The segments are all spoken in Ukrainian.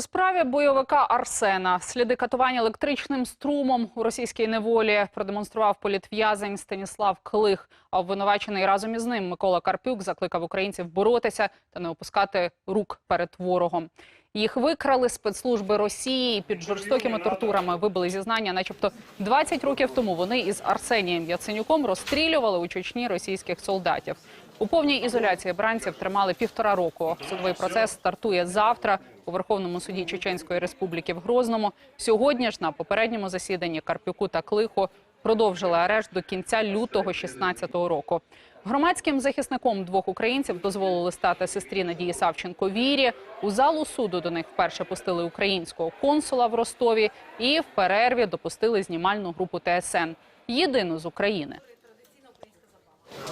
У справі бойовика Арсена сліди катування електричним струмом у російській неволі продемонстрував політв'язень Станіслав Клих. А обвинувачений разом із ним Микола Карпюк закликав українців боротися та не опускати рук перед ворогом. Їх викрали спецслужби Росії під жорстокими тортурами вибили зізнання, начебто 20 років тому вони із Арсенієм Яценюком розстрілювали у Чечні російських солдатів. У повній ізоляції бранців тримали півтора року. Судовий процес стартує завтра у Верховному суді Чеченської Республіки в Грозному. Сьогодні ж на попередньому засіданні Карпюку та Клиху продовжили арешт до кінця лютого 16-го року. Громадським захисником двох українців дозволили стати сестрі Надії Савченко Вірі. У залу суду до них вперше пустили українського консула в Ростові і в перерві допустили знімальну групу ТСН. Єдину з України.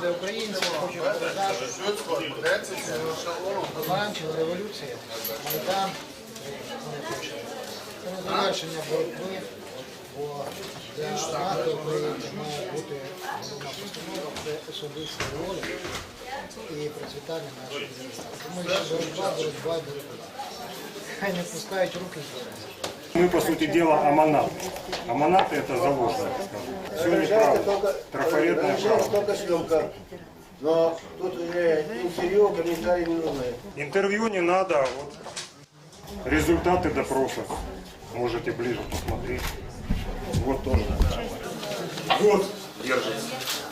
Для українців хочу передати закінчила революція, Майдан, це не завершення боротьби, бо для НАТО України має бути головна постанова, це особиста воля і процвітання нашої держави. Тому що боротьба, боротьба, боротьба. Хай не пускають руки з. Мы, по сути дела, аманат. Аманаты это заложено, скажем. Все неправда. Только съемка. Но тут уже интервью, комментарии не нужны. Интервью не надо. Вот. Результаты допроса. Можете ближе посмотреть. Вот тоже. Вот держится.